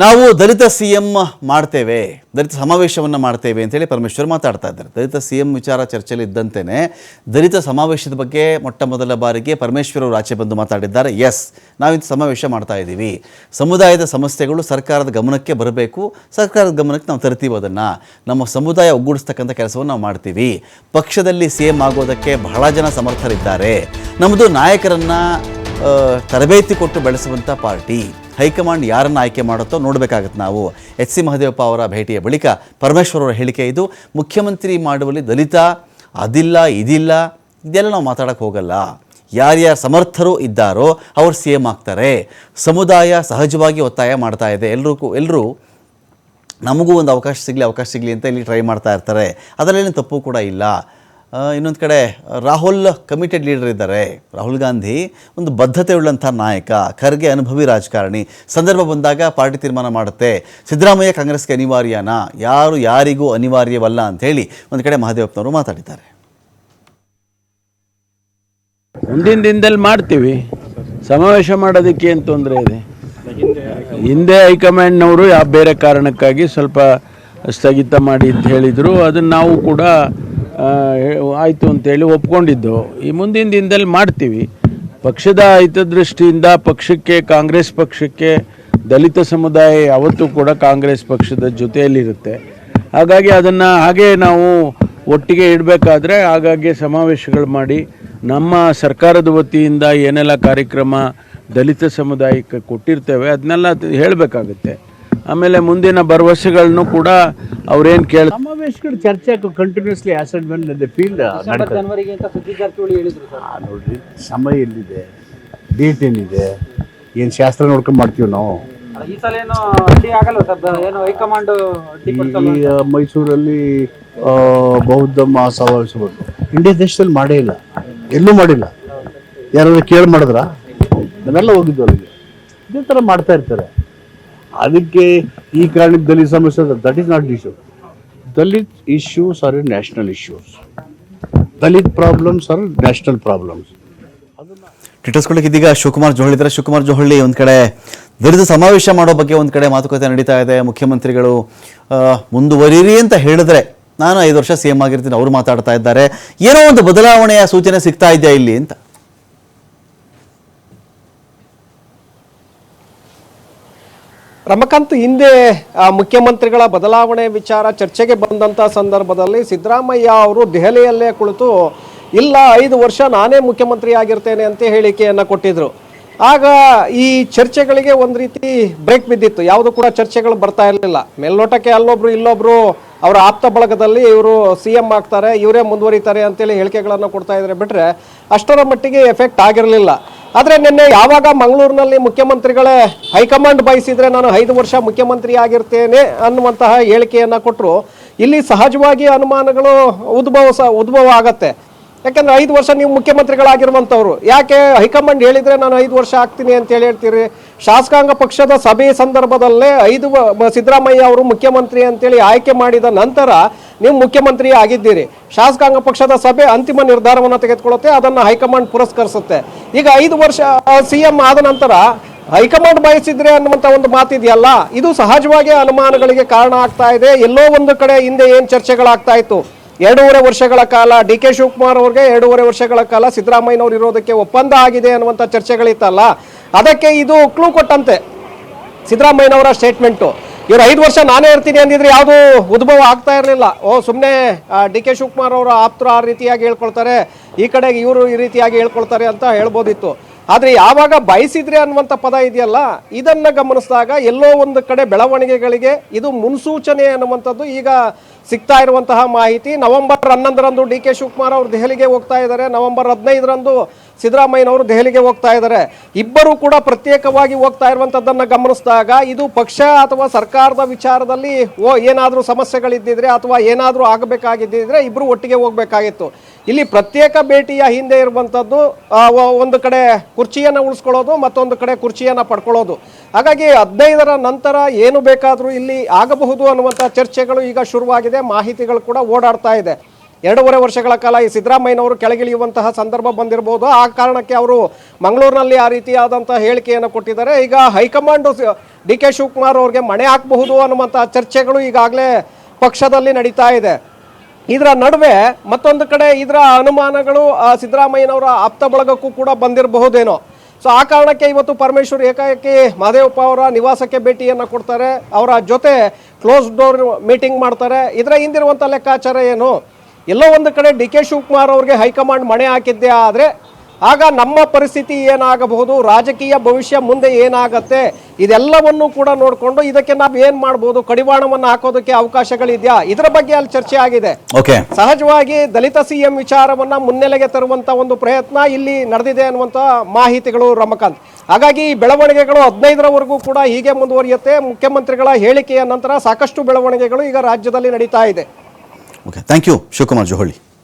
ನಾವು ದಲಿತ C M ಮಾಡ್ತೇವೆ, ದಲಿತ ಸಮಾವೇಶವನ್ನು ಮಾಡ್ತೇವೆ ಅಂತೇಳಿ ಪರಮೇಶ್ವರ್ ಮಾತಾಡ್ತಾ ಇದ್ದಾರೆ. ದಲಿತ ಸಿ ಎಂ ವಿಚಾರ ಚರ್ಚೆಯಲ್ಲಿ ಇದ್ದಂತೆಯೇ ದಲಿತ ಸಮಾವೇಶದ ಬಗ್ಗೆ ಮೊಟ್ಟ ಮೊದಲ ಬಾರಿಗೆ ಪರಮೇಶ್ವರ್ ಅವರು ಆಚೆ ಬಂದು ಮಾತಾಡಿದ್ದಾರೆ. ಎಸ್ ನಾವಿಂದು ಸಮಾವೇಶ ಮಾಡ್ತಾ ಇದ್ದೀವಿ. ಸಮುದಾಯದ ಸಮಸ್ಯೆಗಳು ಸರ್ಕಾರದ ಗಮನಕ್ಕೆ ಬರಬೇಕು. ಸರ್ಕಾರದ ಗಮನಕ್ಕೆ ನಾವು ತರ್ತೀವಿ ಅದನ್ನು. ನಮ್ಮ ಸಮುದಾಯ ಒಗ್ಗೂಡಿಸ್ತಕ್ಕಂಥ ಕೆಲಸವನ್ನು ನಾವು ಮಾಡ್ತೀವಿ. ಪಕ್ಷದಲ್ಲಿ ಸಿ ಎಂ ಆಗೋದಕ್ಕೆ ಬಹಳ ಜನ ಸಮರ್ಥರಿದ್ದಾರೆ. ನಮ್ಮದು ನಾಯಕರನ್ನು ತರಬೇತಿ ಕೊಟ್ಟು ಬೆಳೆಸುವಂಥ ಪಾರ್ಟಿ. ಹೈಕಮಾಂಡ್ ಯಾರನ್ನು ಆಯ್ಕೆ ಮಾಡುತ್ತೋ ನೋಡಬೇಕಾಗತ್ತೆ ನಾವು. ಎಚ್ ಸಿ ಮಹದೇವಪ್ಪ ಅವರ ಭೇಟಿಯ ಬಳಿಕ ಪರಮೇಶ್ವರ್ ಅವರ ಹೇಳಿಕೆ ಇದು. ಮುಖ್ಯಮಂತ್ರಿ ಮಾಡುವಲ್ಲಿ ದಲಿತ, ಅದಿಲ್ಲ, ಇದಿಲ್ಲ, ಇದೆಲ್ಲ ನಾವು ಮಾತಾಡೋಕ್ಕೆ ಹೋಗಲ್ಲ. ಯಾರ್ಯಾರು ಸಮರ್ಥರು ಇದ್ದಾರೋ ಅವ್ರು ಸಿ ಎಂ ಆಗ್ತಾರೆ. ಸಮುದಾಯ ಸಹಜವಾಗಿ ಒತ್ತಾಯ ಮಾಡ್ತಾ ಇದೆ. ಎಲ್ಲರೂ ಎಲ್ಲರೂ ನಮಗೂ ಒಂದು ಅವಕಾಶ ಸಿಗಲಿ ಅವಕಾಶ ಸಿಗಲಿ ಅಂತ ಇಲ್ಲಿ ಟ್ರೈ ಮಾಡ್ತಾ ಇರ್ತಾರೆ. ಅದರಲ್ಲೇನು ತಪ್ಪು ಕೂಡ ಇಲ್ಲ. ಇನ್ನೊಂದು ಕಡೆ, ರಾಹುಲ್ ಕಮಿಟೆಡ್ ಲೀಡರ್ ಇದ್ದಾರೆ. ರಾಹುಲ್ ಗಾಂಧಿ ಒಂದು ಬದ್ಧತೆ ಉಳ್ಳಂಥ ನಾಯಕ, ಖರ್ಗೆ ಅನುಭವಿ ರಾಜಕಾರಣಿ. ಸಂದರ್ಭ ಬಂದಾಗ ಪಾರ್ಟಿ ತೀರ್ಮಾನ ಮಾಡುತ್ತೆ. ಸಿದ್ದರಾಮಯ್ಯ ಕಾಂಗ್ರೆಸ್ಗೆ ಅನಿವಾರ್ಯನಾ? ಯಾರು ಯಾರಿಗೂ ಅನಿವಾರ್ಯವಲ್ಲ ಅಂಥೇಳಿ ಒಂದು ಕಡೆ ಮಹಾದೇವಪ್ಪನವರು ಮಾತಾಡಿದ್ದಾರೆ. ಮುಂದಿನ ದಿನದಲ್ಲಿ ಮಾಡ್ತೀವಿ. ಸಮಾವೇಶ ಮಾಡೋದಕ್ಕೆ ಏನು ತೊಂದರೆ ಇದೆ? ಹಿಂದೆ ಹೈಕಮಾಂಡ್ನವರು ಯಾವ ಬೇರೆ ಕಾರಣಕ್ಕಾಗಿ ಸ್ವಲ್ಪ ಸ್ಥಗಿತ ಮಾಡಿ ಅಂತ ಹೇಳಿದರು. ಅದನ್ನು ನಾವು ಕೂಡ ಆಯಿತು ಅಂತೇಳಿ ಒಪ್ಕೊಂಡಿದ್ದು. ಈ ಮುಂದಿನ ದಿನದಲ್ಲಿ ಮಾಡ್ತೀವಿ. ಪಕ್ಷದ ಹಿತದೃಷ್ಟಿಯಿಂದ ಪಕ್ಷಕ್ಕೆ, ಕಾಂಗ್ರೆಸ್ ಪಕ್ಷಕ್ಕೆ, ದಲಿತ ಸಮುದಾಯ ಯಾವತ್ತೂ ಕೂಡ ಕಾಂಗ್ರೆಸ್ ಪಕ್ಷದ ಜೊತೆಯಲ್ಲಿರುತ್ತೆ. ಹಾಗಾಗಿ ಅದನ್ನು ಹಾಗೆ ನಾವು ಒಟ್ಟಿಗೆ ಇಡಬೇಕಾದ್ರೆ ಹಾಗಾಗಿ ಸಮಾವೇಶಗಳು ಮಾಡಿ, ನಮ್ಮ ಸರ್ಕಾರದ ವತಿಯಿಂದ ಏನೆಲ್ಲ ಕಾರ್ಯಕ್ರಮ ದಲಿತ ಸಮುದಾಯಕ್ಕೆ ಕೊಟ್ಟಿರ್ತೇವೆ, ಅದನ್ನೆಲ್ಲ ಹೇಳಬೇಕಾಗುತ್ತೆ. ಆಮೇಲೆ ಮುಂದಿನ ಭರವಸೆಗಳನ್ನು ಕೂಡ ಅವ್ರೇನು ಕೇಳ ಸಮಾವೇಶಗಳು ಚರ್ಚೆ continuously as said when the field ಜನವರಿಗೆ ಅಂತ ಸುದ್ದಿ ಜಾರಕಿಹೊಳಿ ಹೇಳಿದ್ರು ಸರ್. ನೋಡ್ರಿ ಸಮಯ ಎಲ್ಲಿದೆ? ಡೇಟ್ ಏನಿದೆ? ಏನು ಶಾಸ್ತ್ರ ನೋಡ್ಕೊಂಡು ಮಾಡ್ತೀವಿ ನಾವು? ಈ ಸಲ ಏನು ಅಡ್ಡಿ ಆಗಲ್ಲ ಸರ್ ಏನು ಹೈಕಮಾಂಡ್ ಈ ಮೈಸೂರಲ್ಲಿ ಬೌದ್ಧ ಮಹಾಸಮಾವೇಶಗಳು. ಇಂಡಿಯಾ ದೇಶದಲ್ಲಿ ಮಾಡೇ ಇಲ್ಲ. ಎಲ್ಲೂ ಮಾಡಿಲ್ಲ. ಯಾರಾದ್ರೂ ಕೇಳಿ ಮಾಡಿದ್ರ? ನಾವೆಲ್ಲ ಹೋಗಿದ್ದು ಅಲ್ಲಿಗೆ. ಇದೇ ಥರ ಮಾಡ್ತಾ ಇರ್ತಾರೆ. ಅದಕ್ಕೆ ಈ ಕಾರಣಕ್ಕೆ ದಲಿತ ಸಮಸ್ಯೆ that is not issue Dalit issues are national issues Dalit problems are national problems ಟಿಟರ್ಸ್ಗಳಿಗೆ ಇದೀಗ ಶಿವಕುಮಾರ್ ಜೋಹಳಿ ಇದ್ದಾರೆ. ಶಿವಕುಮಾರ್ ಜೋಹಳಿ ಒಂದು ಕಡೆ ದಲಿತ ಸಮಾವೇಶ ಮಾಡೋ ಬಗ್ಗೆ ಒಂದು ಕಡೆ ಮಾತುಕತೆ ನಡೀತಾ ಇದೆ. ಮುಖ್ಯಮಂತ್ರಿಗಳು ಮುಂದುವರಿರಿ ಅಂತ ಹೇಳಿದ್ರೆ ನಾನು ಐದು ವರ್ಷ ಸಿ ಎಂ ಆಗಿರ್ತೀನಿ. ಅವರು ಮಾತಾಡ್ತಾ ಇದ್ದಾರೆ. ಏನೋ ಒಂದು ಬದಲಾವಣೆಯ ಸೂಚನೆ ಸಿಗ್ತಾ ಇದೆಯಾ ಇಲ್ಲಿ ಅಂತ? ರಮಕಾಂತ್, ಹಿಂದೆ ಮುಖ್ಯಮಂತ್ರಿಗಳ ಬದಲಾವಣೆ ವಿಚಾರ ಚರ್ಚೆಗೆ ಬಂದಂಥ ಸಂದರ್ಭದಲ್ಲಿ ಸಿದ್ದರಾಮಯ್ಯ ಅವರು ದೆಹಲಿಯಲ್ಲೇ ಕುಳಿತು, ಇಲ್ಲ, ಐದು ವರ್ಷ ನಾನೇ ಮುಖ್ಯಮಂತ್ರಿ ಆಗಿರ್ತೇನೆ ಅಂತ ಹೇಳಿಕೆಯನ್ನು ಕೊಟ್ಟಿದ್ರು. ಆಗ ಈ ಚರ್ಚೆಗಳಿಗೆ ಒಂದು ರೀತಿ ಬ್ರೇಕ್ ಬಿದ್ದಿತ್ತು. ಯಾವುದು ಕೂಡ ಚರ್ಚೆಗಳು ಬರ್ತಾ ಇರಲಿಲ್ಲ. ಮೇಲ್ನೋಟಕ್ಕೆ ಅಲ್ಲೊಬ್ರು, ಇಲ್ಲೊಬ್ರು ಅವರ ಆಪ್ತ ಬಳಗದಲ್ಲಿ ಇವರು ಸಿ ಎಂ ಆಗ್ತಾರೆ, ಇವರೇ ಮುಂದುವರಿತಾರೆ ಅಂತೇಳಿ ಹೇಳಿಕೆಗಳನ್ನು ಕೊಡ್ತಾ ಇದ್ದಾರೆ ಬಿಟ್ಟರೆ ಅಷ್ಟರ ಮಟ್ಟಿಗೆ ಎಫೆಕ್ಟ್ ಆಗಿರಲಿಲ್ಲ. ಆದರೆ ನಿನ್ನೆ ಯಾವಾಗ ಮಂಗಳೂರಿನಲ್ಲಿ ಮುಖ್ಯಮಂತ್ರಿಗಳೇ ಹೈಕಮಾಂಡ್ ಬಯಸಿದರೆ ನಾನು ಐದು ವರ್ಷ ಮುಖ್ಯಮಂತ್ರಿ ಆಗಿರ್ತೇನೆ ಅನ್ನುವಂತಹ ಹೇಳಿಕೆಯನ್ನು ಕೊಟ್ಟರು ಇಲ್ಲಿ ಸಹಜವಾಗಿ ಅನುಮಾನಗಳು ಉದ್ಭವ ಉದ್ಭವ ಆಗತ್ತೆ. ಯಾಕಂದ್ರೆ ಐದು ವರ್ಷ ನೀವು ಮುಖ್ಯಮಂತ್ರಿಗಳಾಗಿರುವಂಥವ್ರು. ಯಾಕೆ ಹೈಕಮಾಂಡ್ ಹೇಳಿದ್ರೆ ನಾನು ಐದು ವರ್ಷ ಆಗ್ತೀನಿ ಅಂತ ಹೇಳಿ ಹೇಳ್ತೀರಿ? ಶಾಸಕಾಂಗ ಪಕ್ಷದ ಸಭೆ ಸಂದರ್ಭದಲ್ಲೇ ಐದು ಸಿದ್ದರಾಮಯ್ಯ ಅವರು ಮುಖ್ಯಮಂತ್ರಿ ಅಂತೇಳಿ ಆಯ್ಕೆ ಮಾಡಿದ ನಂತರ ನೀವು ಮುಖ್ಯಮಂತ್ರಿ ಆಗಿದ್ದೀರಿ. ಶಾಸಕಾಂಗ ಪಕ್ಷದ ಸಭೆ ಅಂತಿಮ ನಿರ್ಧಾರವನ್ನು ತೆಗೆದುಕೊಳ್ಳುತ್ತೆ, ಅದನ್ನು ಹೈಕಮಾಂಡ್ ಪುರಸ್ಕರಿಸುತ್ತೆ. ಈಗ ಐದು ವರ್ಷ ಸಿ ಆದ ನಂತರ ಹೈಕಮಾಂಡ್ ಬಯಸಿದ್ರೆ ಅನ್ನುವಂಥ ಒಂದು ಮಾತಿದೆಯಲ್ಲ, ಇದು ಸಹಜವಾಗಿ ಅನುಮಾನಗಳಿಗೆ ಕಾರಣ ಆಗ್ತಾ ಇದೆ. ಎಲ್ಲೋ ಒಂದು ಕಡೆ ಹಿಂದೆ ಏನು ಚರ್ಚೆಗಳಾಗ್ತಾ ಇತ್ತು? ಎರಡೂವರೆ ವರ್ಷಗಳ ಕಾಲ ಡಿ ಕೆ ಶಿವಕುಮಾರ್ ಅವ್ರಿಗೆ ಎರಡೂವರೆ ವರ್ಷಗಳ ಕಾಲ ಸಿದ್ದರಾಮಯ್ಯನವ್ರು ಇರೋದಕ್ಕೆ ಒಪ್ಪಂದ ಆಗಿದೆ ಅನ್ನುವಂಥ ಚರ್ಚೆಗಳಿತ್ತಲ್ಲ, ಅದಕ್ಕೆ ಇದು ಕ್ಲೂ ಕೊಟ್ಟಂತೆ ಸಿದ್ದರಾಮಯ್ಯನವರ ಸ್ಟೇಟ್ಮೆಂಟು ಇವರು ಐದು ವರ್ಷ ನಾನೇ ಇರ್ತೀನಿ ಅಂದಿದ್ರೆ ಯಾವುದು ಉದ್ಭವ ಆಗ್ತಾ ಇರಲಿಲ್ಲ. ಓ ಸುಮ್ಮನೆ ಡಿ ಕೆ ಶಿವಕುಮಾರ್ ಅವರ ಆಪ್ತರು ಆ ರೀತಿಯಾಗಿ ಹೇಳ್ಕೊಳ್ತಾರೆ, ಈ ಕಡೆಗೆ ಇವರು ಈ ರೀತಿಯಾಗಿ ಹೇಳ್ಕೊಳ್ತಾರೆ ಅಂತ ಹೇಳ್ಬೋದಿತ್ತು. ಆದರೆ ಯಾವಾಗ ಬಯಸಿದ್ರೆ ಅನ್ನುವಂಥ ಪದ ಇದೆಯಲ್ಲ, ಇದನ್ನು ಗಮನಿಸಿದಾಗ ಎಲ್ಲೋ ಒಂದು ಕಡೆ ಬೆಳವಣಿಗೆಗಳಿಗೆ ಇದು ಮುನ್ಸೂಚನೆ ಅನ್ನುವಂಥದ್ದು ಈಗ ಸಿಗ್ತಾ ಇರುವಂತಹ ಮಾಹಿತಿ ನವೆಂಬರ್ ಹನ್ನೊಂದರಂದು ಡಿ ಕೆ ಶಿವಕುಮಾರ್ ಅವರು ದೆಹಲಿಗೆ ಹೋಗ್ತಾ ಇದ್ದಾರೆ. ನವೆಂಬರ್ ಹದಿನೈದರಂದು ಸಿದ್ದರಾಮಯ್ಯನವರು ದೆಹಲಿಗೆ ಹೋಗ್ತಾ ಇದ್ದಾರೆ. ಇಬ್ಬರು ಕೂಡ ಪ್ರತ್ಯೇಕವಾಗಿ ಹೋಗ್ತಾ ಇರುವಂಥದ್ದನ್ನು ಗಮನಿಸಿದಾಗ ಇದು ಪಕ್ಷ ಅಥವಾ ಸರ್ಕಾರದ ವಿಚಾರದಲ್ಲಿ ಓ, ಏನಾದರೂ ಸಮಸ್ಯೆಗಳಿದ್ದಿದ್ರೆ ಅಥವಾ ಏನಾದರೂ ಆಗಬೇಕಾಗಿದ್ದಿದ್ರೆ ಇಬ್ಬರು ಒಟ್ಟಿಗೆ ಹೋಗಬೇಕಾಗಿತ್ತು. ಇಲ್ಲಿ ಪ್ರತ್ಯೇಕ ಭೇಟಿಯ ಹಿಂದೆ ಇರುವಂಥದ್ದು ಒಂದು ಕಡೆ ಕುರ್ಚಿಯನ್ನು ಉಳಿಸ್ಕೊಳ್ಳೋದು, ಮತ್ತೊಂದು ಕಡೆ ಕುರ್ಚಿಯನ್ನು ಪಡ್ಕೊಳ್ಳೋದು. ಹಾಗಾಗಿ ಹದಿನೈದರ ನಂತರ ಏನು ಬೇಕಾದರೂ ಇಲ್ಲಿ ಆಗಬಹುದು ಅನ್ನುವಂಥ ಚರ್ಚೆಗಳು ಈಗ ಶುರುವಾಗಿದೆ, ಮಾಹಿತಿಗಳು ಕೂಡ ಓಡಾಡ್ತಾ ಇದೆ. ಎರಡೂವರೆ ವರ್ಷಗಳ ಕಾಲ ಈ ಸಿದ್ದರಾಮಯ್ಯನವರು ಕೆಳಗಿಳಿಯುವಂತಹ ಸಂದರ್ಭ ಬಂದಿರಬಹುದು ಆ ಕಾರಣಕ್ಕೆ ಅವರು ಮಂಗಳೂರಿನಲ್ಲಿ ಆ ರೀತಿಯಾದಂತಹ ಹೇಳಿಕೆಯನ್ನು ಕೊಟ್ಟಿದ್ದಾರೆ. ಈಗ ಹೈಕಮಾಂಡ್ ಡಿ ಕೆ ಶಿವಕುಮಾರ್ ಅವ್ರಿಗೆ ಮಣೆ ಹಾಕಬಹುದು ಅನ್ನುವಂತಹ ಚರ್ಚೆಗಳು ಈಗಾಗಲೇ ಪಕ್ಷದಲ್ಲಿ ನಡೀತಾ ಇದೆ. ಇದರ ನಡುವೆ ಮತ್ತೊಂದು ಕಡೆ ಇದರ ಅನುಮಾನಗಳು ಸಿದ್ದರಾಮಯ್ಯನವರ ಆಪ್ತ ಬಳಗಕ್ಕೂ ಕೂಡ ಬಂದಿರಬಹುದೇನೋ. ಸೊ, ಆ ಕಾರಣಕ್ಕೆ ಇವತ್ತು ಪರಮೇಶ್ವರ್ ಏಕಾಏಕಿ ಮಹದೇವಪ್ಪ ಅವರ ನಿವಾಸಕ್ಕೆ ಭೇಟಿಯನ್ನು ಕೊಡ್ತಾರೆ. ಅವರ ಜೊತೆ ಕ್ಲೋಸ್ ಡೋರ್ ಮೀಟಿಂಗ್ ಮಾಡ್ತಾರೆ. ಇದರ ಹಿಂದಿರುವಂಥ ಲೆಕ್ಕಾಚಾರ ಏನು? ಎಲ್ಲೋ ಒಂದು ಕಡೆ ಡಿ ಕೆ ಶಿವಕುಮಾರ್ ಅವ್ರಿಗೆ ಹೈಕಮಾಂಡ್ ಮಣೆ ಹಾಕಿದ್ದೆ ಆದರೆ ಆಗ ನಮ್ಮ ಪರಿಸ್ಥಿತಿ ಏನಾಗಬಹುದು ರಾಜಕೀಯ ಭವಿಷ್ಯ ಮುಂದೆ ಏನಾಗತ್ತೆ ಇದೆಲ್ಲವನ್ನು ಕೂಡ ನೋಡಿಕೊಂಡು ಇದಕ್ಕೆ ನಾವು ಏನು ಮಾಡ್ಬೋದು ಕಡಿವಾಣವನ್ನು ಹಾಕೋದಕ್ಕೆ ಅವಕಾಶಗಳಿದೆಯಾ? ಇದರ ಬಗ್ಗೆ ಅಲ್ಲಿ ಚರ್ಚೆ ಆಗಿದೆ. ಓಕೆ. ಸಹಜವಾಗಿ ದಲಿತ ಸಿಎಂ ವಿಚಾರವನ್ನ ಮುನ್ನೆಲೆಗೆ ತರುವಂತ ಒಂದು ಪ್ರಯತ್ನ ಇಲ್ಲಿ ನಡೆದಿದೆ ಅನ್ನುವಂಥ ಮಾಹಿತಿಗಳು ರಮಕಾಂತ್. ಹಾಗಾಗಿ ಈ ಬೆಳವಣಿಗೆಗಳು ಹದಿನೈದರವರೆಗೂ ಕೂಡ ಹೀಗೆ ಮುಂದುವರಿಯುತ್ತೆ. ಮುಖ್ಯಮಂತ್ರಿಗಳ ಹೇಳಿಕೆಯ ನಂತರ ಸಾಕಷ್ಟು ಬೆಳವಣಿಗೆಗಳು ಈಗ ರಾಜ್ಯದಲ್ಲಿ ನಡೀತಾ ಇದೆ. Okay thank you Shivakumar Johali